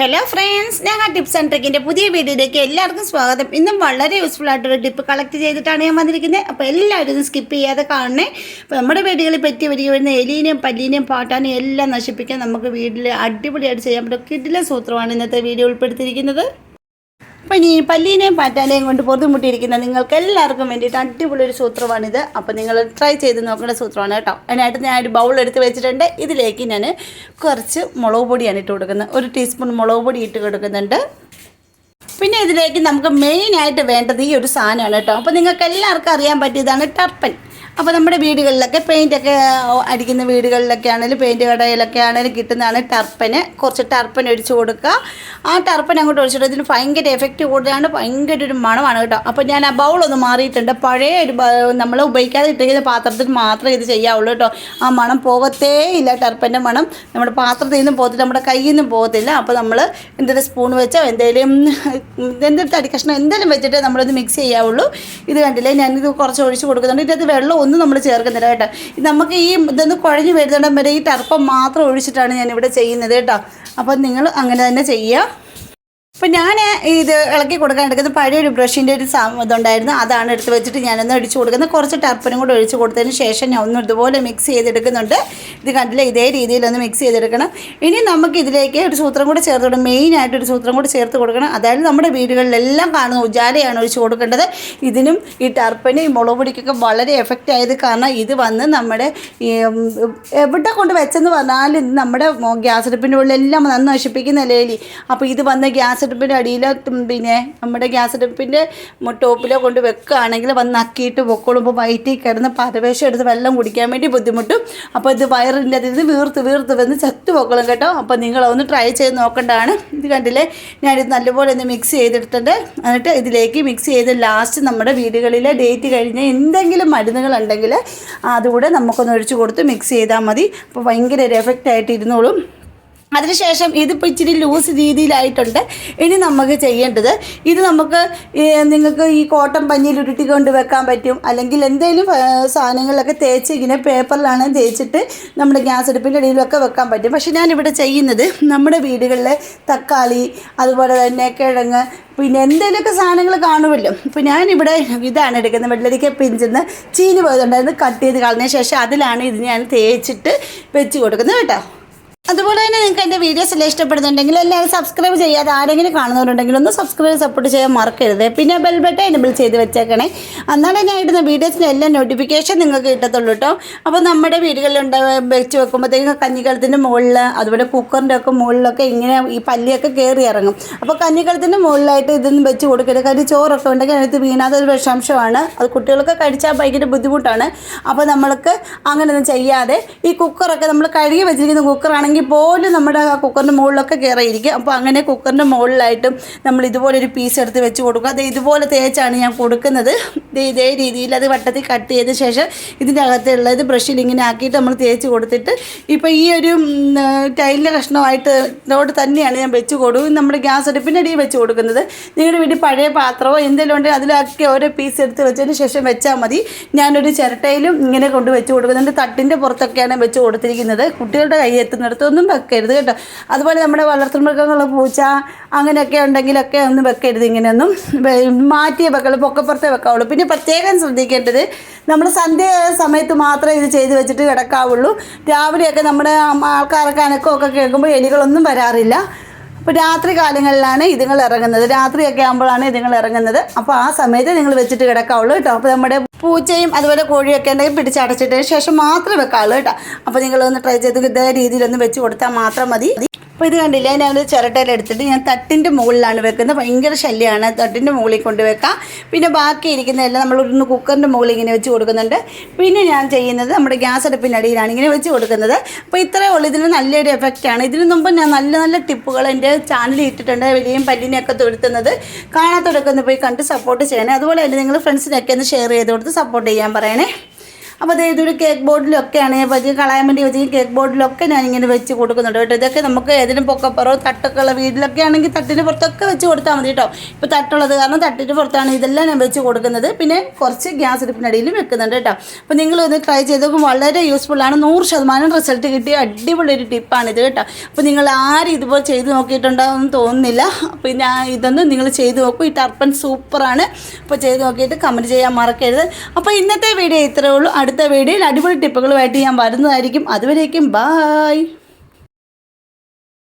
Hello friends ഞങ്ങൾ tips and ട്രിക്കിന്റെ പുതിയ വീഡിയോയിലേക്ക് എല്ലാവർക്കും സ്വാഗതം. ഇന്നും വളരെ യൂസ്ഫുൾ ആയിട്ടൊരു ടിപ്പ് കളക്ട് ചെയ്തിട്ടാണ് ഞാൻ വന്നിരിക്കുന്നത്. അപ്പോൾ എല്ലാവരും സ്കിപ്പ് ചെയ്യാതെ കാണണേ. അപ്പോൾ നമ്മുടെ വീടുകളിൽ പറ്റി വരിക വരുന്ന എലീനെയും പല്ലീനെയും പാട്ടാനും എല്ലാം നശിപ്പിക്കാൻ നമുക്ക് വീട്ടിൽ അടിപൊളിയായിട്ട് ചെയ്യാൻ പറ്റും. കിഡിലെ സൂത്രമാണ് ഇന്നത്തെ വീഡിയോ ഉൾപ്പെടുത്തിയിരിക്കുന്നത്. അപ്പം ഈ പല്ലീനെയും പാറ്റാനെയും കൊണ്ട് പൊറുമുട്ടിയിരിക്കുന്ന നിങ്ങൾക്ക് എല്ലാവർക്കും വേണ്ടിയിട്ട് അടിപൊളി ഒരു സൂത്രമാണിത്. അപ്പോൾ നിങ്ങൾ ട്രൈ ചെയ്ത് നോക്കേണ്ട സൂത്രമാണ് കേട്ടോ. അതിനായിട്ട് ഞാൻ ഒരു ബൗൾ എടുത്ത് വെച്ചിട്ടുണ്ട്. ഇതിലേക്ക് ഞാൻ കുറച്ച് മുളക് പൊടിയാണ് ഇട്ട് കൊടുക്കുന്നത്. ഒരു ടീസ്പൂൺ മുളക് പൊടി ഇട്ട് കൊടുക്കുന്നുണ്ട്. പിന്നെ ഇതിലേക്ക് നമുക്ക് മെയിനായിട്ട് വേണ്ടത് ഈ ഒരു സാധനമാണ് കേട്ടോ. അപ്പോൾ നിങ്ങൾക്ക് എല്ലാവർക്കും അറിയാൻ പറ്റിയതാണ് ടർപ്പൻ അപ്പോൾ നമ്മുടെ വീടുകളിലൊക്കെ പെയിന്റൊക്കെ അടിക്കുന്ന വീടുകളിലൊക്കെ ആണെങ്കിലും പെയിന്റ് കടയിലൊക്കെ ആണെങ്കിലും കിട്ടുന്നതാണ് ടർപ്പന്. കുറച്ച് ടർപ്പൻ ഒഴിച്ച് കൊടുക്കുക. ആ ടർപ്പൻ അങ്ങോട്ട് ഒഴിച്ചിട്ട് ഇതിന് ഭയങ്കര എഫക്റ്റ് കൂടുതലാണ്. ഭയങ്കര ഒരു മണമാണ് കേട്ടോ. അപ്പോൾ ഞാൻ ആ ബൗളൊന്ന് മാറിയിട്ടുണ്ട്. പഴയ ഒരു നമ്മൾ ഉപയോഗിക്കാതെ ഇട്ടിരിക്കുന്ന പാത്രത്തിൽ മാത്രമേ ഇത് ചെയ്യാവുള്ളൂ കേട്ടോ. ആ മണം പോകത്തേ ഇല്ല ടർപ്പന്റെ മണം. നമ്മുടെ പാത്രത്തിൽ നിന്നും പോകത്തില്ല നമ്മുടെ കയ്യിൽ നിന്നും പോകത്തില്ല. അപ്പോൾ നമ്മൾ എന്തെങ്കിലും സ്പൂൺ വെച്ചോ എന്തെങ്കിലും എന്തെങ്കിലും തടി കഷ്ണം എന്തെങ്കിലും വെച്ചിട്ട് നമ്മളത് മിക്സ് ചെയ്യാവുള്ളൂ. ഇത് കണ്ടില്ലേ? ഞാനിത് കുറച്ച് ഒഴിച്ച് കൊടുക്കുന്നുണ്ട്. ഇതിനകത്ത് വെള്ളം ഒന്നും നമ്മൾ ചേർക്കുന്നില്ല കേട്ടോ നമുക്ക് ഈ ഇതൊന്ന് കുഴഞ്ഞ് വരുന്നിടം വരെ ഈ ടർപ്പം മാത്രം ഒഴിച്ചിട്ടാണ് ഞാനിവിടെ ചെയ്യുന്നത് കേട്ടോ. അപ്പോൾ നിങ്ങൾ അങ്ങനെ തന്നെ ചെയ്യുക. അപ്പം ഞാൻ ഇത് ഇളക്കി കൊടുക്കാൻ എടുക്കുന്നത് പഴയൊരു ബ്രഷിന്റെ ഒരു ഇതുണ്ടായിരുന്നു. അതാണ് എടുത്ത് വെച്ചിട്ട് ഞാനൊന്ന് ഒഴിച്ച് കൊടുക്കുന്നത്. കുറച്ച് ടർപ്പനും കൂടെ ഒഴിച്ച് കൊടുത്തതിന് ശേഷം ഞാൻ ഒന്ന് ഇതുപോലെ മിക്സ് ചെയ്തെടുക്കുന്നുണ്ട്. ഇത് കണ്ടില്ല? ഇതേ രീതിയിലൊന്ന് മിക്സ് ചെയ്തെടുക്കണം. ഇനി നമുക്ക് ഇതിലേക്ക് ഒരു സൂത്രം കൂടെ ചേർത്ത് കൊടുക്കണം. മെയിനായിട്ട് ഒരു സൂത്രം കൂടെ ചേർത്ത് കൊടുക്കണം. അതായത് നമ്മുടെ വീടുകളിലെല്ലാം കാണുന്ന ഉജാലയാണ് ഒഴിച്ച് കൊടുക്കേണ്ടത്. ഇതിനും ഈ ടർപ്പനും ഈ മുളക് പൊടിക്കൊക്കെ വളരെ എഫക്റ്റ് ആയത് കാരണം ഇത് വന്ന് നമ്മുടെ എവിടെ കൊണ്ട് വെച്ചെന്ന് പറഞ്ഞാലും നമ്മുടെ ഗ്യാസ് അടുപ്പിന്റെ ഉള്ളിലെല്ലാം നന്ന് നശിപ്പിക്കുന്ന ലേലി അപ്പോൾ ഇത് വന്ന് ഗ്യാസ് അടുപ്പിന്റെ അടിയിലോ പിന്നെ നമ്മുടെ ഗ്യാസ് അടുപ്പിന്റെ ടോപ്പിലോ കൊണ്ട് വെക്കുകയാണെങ്കിൽ വന്ന് നക്കിയിട്ട് പൊക്കോളുമ്പോൾ വയറ്റിൽ കിടന്ന് പരവേശം എടുത്ത് വെള്ളം കുടിക്കാൻ വേണ്ടി ബുദ്ധിമുട്ടും. അപ്പോൾ ഇത് വയറിന്റെ അതിൽ നിന്ന് വീർത്ത് വീർത്ത് വന്ന് ചത്തു പൊക്കോളും കേട്ടോ. അപ്പോൾ നിങ്ങളൊന്ന് ട്രൈ ചെയ്ത് നോക്കേണ്ടതാണ്. ഇത് കണ്ടില്ലേ? ഞാനിത് നല്ലപോലെ ഒന്ന് മിക്സ് ചെയ്തെടുത്തിട്ട് എന്നിട്ട് ഇതിലേക്ക് മിക്സ് ചെയ്ത് ലാസ്റ്റ് നമ്മുടെ വീടുകളിലെ ഡേറ്റ് കഴിഞ്ഞ് എന്തെങ്കിലും മരുന്നുകളുണ്ടെങ്കിൽ അതുകൂടെ നമുക്കൊന്ന് ഒഴിച്ചു കൊടുത്ത് മിക്സ് ചെയ്താൽ മതി. അപ്പോൾ ഭയങ്കര ഒരു എഫക്റ്റായിട്ട് ഇരുന്നോളും. അതിനുശേഷം ഇതിപ്പോൾ ഇച്ചിരി ലൂസ് രീതിയിലായിട്ടുണ്ട്. ഇനി നമുക്ക് ചെയ്യേണ്ടത് ഇത് നമുക്ക് നിങ്ങൾക്ക് ഈ കോട്ടൺ പഞ്ഞിയിൽ ഉരുട്ടിക്കൊണ്ട് വെക്കാൻ പറ്റും. അല്ലെങ്കിൽ എന്തെങ്കിലും സാധനങ്ങളിലൊക്കെ തേച്ച് ഇങ്ങനെ പേപ്പറിലാണ് തേച്ചിട്ട് നമ്മുടെ ഗ്യാസ് അടുപ്പിന്റെ ഇടയിലൊക്കെ വെക്കാൻ പറ്റും. പക്ഷേ ഞാനിവിടെ ചെയ്യുന്നത് നമ്മുടെ വീടുകളിലെ തക്കാളി അതുപോലെ തന്നെ കിഴങ്ങ് പിന്നെ എന്തെങ്കിലുമൊക്കെ സാധനങ്ങൾ കാണുമല്ലോ. ഇപ്പോൾ ഞാനിവിടെ ഇതാണ് എടുക്കുന്നത്. വെള്ളരിക്ക പിഞ്ചിന്ന് ചീനി പോയതുണ്ടായിരുന്നു കട്ട് ചെയ്ത് കളഞ്ഞ ശേഷം അതിലാണ് ഇത് ഞാൻ തേച്ചിട്ട് വെച്ച് കൊടുക്കുന്നത് കേട്ടോ. അതുപോലെ തന്നെ നിങ്ങൾക്ക് എന്റെ വീഡിയോസ് എല്ലാം ഇഷ്ടപ്പെടുന്നുണ്ടെങ്കിൽ എല്ലാവരും സബ്സ്ക്രൈബ് ചെയ്യാതെ ആരെങ്കിലും കാണുന്നവരുണ്ടെങ്കിൽ ഒന്ന് സബ്സ്ക്രൈബ് സപ്പോർട്ട് ചെയ്യാൻ മറക്കരുത്. പിന്നെ ബെൽ ബട്ടൺ എനബിൾ ചെയ്ത് വെച്ചേക്കണേ. എന്നാലേ ഞാൻ ഇടുന്ന വീഡിയോസിന്റെ എല്ലാ നോട്ടിഫിക്കേഷൻ നിങ്ങൾക്ക് കിട്ടത്തുള്ളൂ കേട്ടോ അപ്പോൾ നമ്മുടെ വീടുകളിലുണ്ട് വെച്ച് വെക്കുമ്പോഴത്തേക്കും കഞ്ഞിക്കലത്തിന്റെ മുകളിൽ അതുപോലെ കുക്കറിന്റെ ഒക്കെ മുകളിലൊക്കെ ഇങ്ങനെ ഈ പല്ലിയൊക്കെ കയറി ഇറങ്ങും. അപ്പോൾ കഞ്ഞിക്കലത്തിന്റെ മുകളിലായിട്ട് ഇതൊന്നും വെച്ച് കൊടുക്കരുത്. കാര്യം ചോറൊക്കെ ഉണ്ടെങ്കിൽ അതിനകത്ത് വീണാതൊരു വിഷാംശമാണ്. അത് കുട്ടികൾക്ക് കഴിച്ചാൽ ഭയങ്കര ബുദ്ധിമുട്ടാണ്. അപ്പോൾ നമ്മൾക്ക് അങ്ങനെയൊന്നും ചെയ്യാതെ ഈ കുക്കറൊക്കെ നമ്മൾ കഴുകി വെച്ചിരിക്കുന്ന കുക്കറാണെങ്കിൽ പോലും നമ്മുടെ ആ കുക്കറിന്റെ മുകളിലൊക്കെ കയറിയിരിക്കും. അപ്പോൾ അങ്ങനെ കുക്കറിന്റെ മുകളിലായിട്ടും നമ്മൾ ഇതുപോലെ ഒരു പീസ് എടുത്ത് വെച്ച് കൊടുക്കുക. അത് ഇതുപോലെ തേച്ചാണ് ഞാൻ കൊടുക്കുന്നത്. ഇതേ രീതിയിൽ അത് വട്ടത്തിൽ കട്ട് ചെയ്ത ശേഷം ഇതിന്റെ അകത്തുള്ളത് ബ്രഷിൽ ഇങ്ങനെ ആക്കിയിട്ട് നമ്മൾ തേച്ച് കൊടുത്തിട്ട് ഇപ്പോൾ ഈ ഒരു ടൈലിന്റെ കഷ്ണമായിട്ട് ഇതോട് തന്നെയാണ് ഞാൻ വെച്ച് കൊടുക്കും നമ്മുടെ ഗ്യാസ് അടുപ്പിന്റെ അടിയിൽ വെച്ച് കൊടുക്കുന്നത്. നിങ്ങളുടെ വീട്ടിൽ പഴയ പാത്രമോ എന്തെങ്കിലും ഉണ്ടെങ്കിൽ അതിലൊക്കെ ഓരോ പീസ് എടുത്ത് വെച്ചതിന് ശേഷം വെച്ചാൽ മതി. ഞാനൊരു ചിരട്ടയിലും ഇങ്ങനെ കൊണ്ട് വെച്ച് കൊടുക്കുന്നുണ്ട്. തട്ടിന്റെ പുറത്തൊക്കെയാണ് വെച്ച് കൊടുത്തിരിക്കുന്നത്. കുട്ടികളുടെ കൈ എത്തുന്നിടത്തൊന്നും വെക്കരുത് കേട്ടോ. അതുപോലെ നമ്മുടെ വളർത്തുമൃഗങ്ങൾ പൂച്ച അങ്ങനെയൊക്കെ ഉണ്ടെങ്കിലൊക്കെ ഒന്നും വെക്കരുത്. ഇങ്ങനെയൊന്നും മാറ്റിയേ വെക്കുള്ളൂ പൊക്കപ്പുറത്തേ വെക്കാവുള്ളൂ. പിന്നെ പ്രത്യേകം ശ്രദ്ധിക്കേണ്ടത് നമ്മൾ സന്ധ്യ സമയത്ത് മാത്രമേ ഇത് ചെയ്ത് വെച്ചിട്ട് കിടക്കാവുള്ളൂ. രാവിലെയൊക്കെ നമ്മുടെ ആൾക്കാരൊക്കെ അനക്കമൊക്കെ കേൾക്കുമ്പോൾ എലികളൊന്നും വരാറില്ല. അപ്പോൾ രാത്രി കാലങ്ങളിലാണ് ഇതുങ്ങൾ ഇറങ്ങുന്നത്. രാത്രിയൊക്കെ ആകുമ്പോഴാണ് ഇതുങ്ങൾ ഇറങ്ങുന്നത്. അപ്പോൾ ആ സമയത്ത് നിങ്ങൾ വെച്ചിട്ട് കിടക്കാവുള്ളൂ കേട്ടോ. അപ്പോൾ നമ്മുടെ പൂച്ചയും അതുപോലെ കോഴിയൊക്കെ ഉണ്ടെങ്കിൽ പിടിച്ചടച്ചിട്ടതിന് ശേഷം മാത്രമേ വെക്കാവുള്ളൂ കേട്ടോ. അപ്പോൾ നിങ്ങളൊന്ന് ട്രൈ ചെയ്ത് ഇതേ രീതിയിലൊന്ന് വെച്ച് കൊടുത്താൽ മാത്രം മതി. അപ്പോൾ ഇത് കണ്ടില്ലേ? ഞാൻ ചിരട്ടയിൽ എടുത്തിട്ട് ഞാൻ തട്ടിന്റെ മുകളിലാണ് വെക്കുന്നത്. ഭയങ്കര ശല്യമാണ്. തട്ടിന്റെ മുകളിൽ കൊണ്ട് വെക്കാം. പിന്നെ ബാക്കി ഇരിക്കുന്നതെല്ലാം നമ്മൾ ഒരു കുക്കറിന്റെ മുകളിൽ ഇങ്ങനെ വെച്ച് കൊടുക്കുന്നുണ്ട്. പിന്നെ ഞാൻ ചെയ്യുന്നത് നമ്മുടെ ഗ്യാസ് അടുപ്പിന്റെ അടിയിലാണ് ഇങ്ങനെ വെച്ച് കൊടുക്കുന്നത്. അപ്പോൾ ഇത്രയേ ഉള്ളൂ. ഇതിന് നല്ലൊരു എഫക്റ്റാണ് ഇതിനു മുമ്പ് ഞാൻ നല്ല നല്ല ടിപ്പുകൾ എന്റെ ചാനലിൽ ഇട്ടിട്ടുണ്ട്. വലിയും പല്ലിനെയൊക്കെ തൊഴുത്തുന്നത് കാണാത്തൊടുക്കുന്ന പോയി കണ്ട് സപ്പോർട്ട് ചെയ്യണേ. അതുപോലെ തന്നെ നിങ്ങൾ ഫ്രണ്ട്സിനൊക്കെ ഒന്ന് ഷെയർ ചെയ്ത് കൊടുത്ത് സപ്പോർട്ട് ചെയ്യാൻ പറയണേ. അപ്പോൾ അതേ ഇതൊരു കേക്ക് ബോർഡിലൊക്കെയാണ് വലിയ കളയാൻ വേണ്ടി വെച്ച് കേക്ക് ബോർഡിലൊക്കെ ഞാൻ ഇങ്ങനെ വെച്ച് കൊടുക്കുന്നുണ്ട് കേട്ടോ. ഇതൊക്കെ നമുക്ക് ഏതിനും പൊക്കപ്പുറോ തട്ടൊക്കെ ഉള്ള വീട്ടിലൊക്കെ ആണെങ്കിൽ തട്ടിന് പുറത്തൊക്കെ വെച്ച് കൊടുത്താൽ മതി കേട്ടോ. ഇപ്പോൾ തട്ടുള്ളത് കാരണം തട്ടിന് പുറത്താണ് ഇതെല്ലാം ഞാൻ വെച്ച് കൊടുക്കുന്നത്. പിന്നെ കുറച്ച് ഗ്യാസ് അടുപ്പിനടിയിൽ വെക്കുന്നുണ്ട് കേട്ടോ. അപ്പോൾ നിങ്ങൾ ഒന്ന് ട്രൈ ചെയ്ത് വളരെ യൂസ്ഫുൾ ആണ്. നൂറ് ശതമാനം റിസൾട്ട് കിട്ടിയ അടിപൊളി ഒരു ടിപ്പാണ് ഇത് കേട്ടോ. അപ്പോൾ നിങ്ങൾ ആരും ഇതുപോലെ ചെയ്ത് നോക്കിയിട്ടുണ്ടാവുമെന്ന് തോന്നുന്നില്ല. അപ്പോൾ ഞാൻ ഇതൊന്നും നിങ്ങൾ ചെയ്ത് നോക്കൂ. ഈ ടർപ്പൻ സൂപ്പറാണ് അപ്പോൾ ചെയ്ത് നോക്കിയിട്ട് കമന്റ് ചെയ്യാൻ മറക്കരുത്. അപ്പോൾ ഇന്നത്തെ വീഡിയോ ഇത്രയേ ഉള്ളൂ. അടുത്ത വീഡിയോയിൽ അടിപൊളി ടിപ്പുകളുമായിട്ട് ഞാൻ വരുന്നതായിരിക്കും. അതുവരേക്കും ബായ്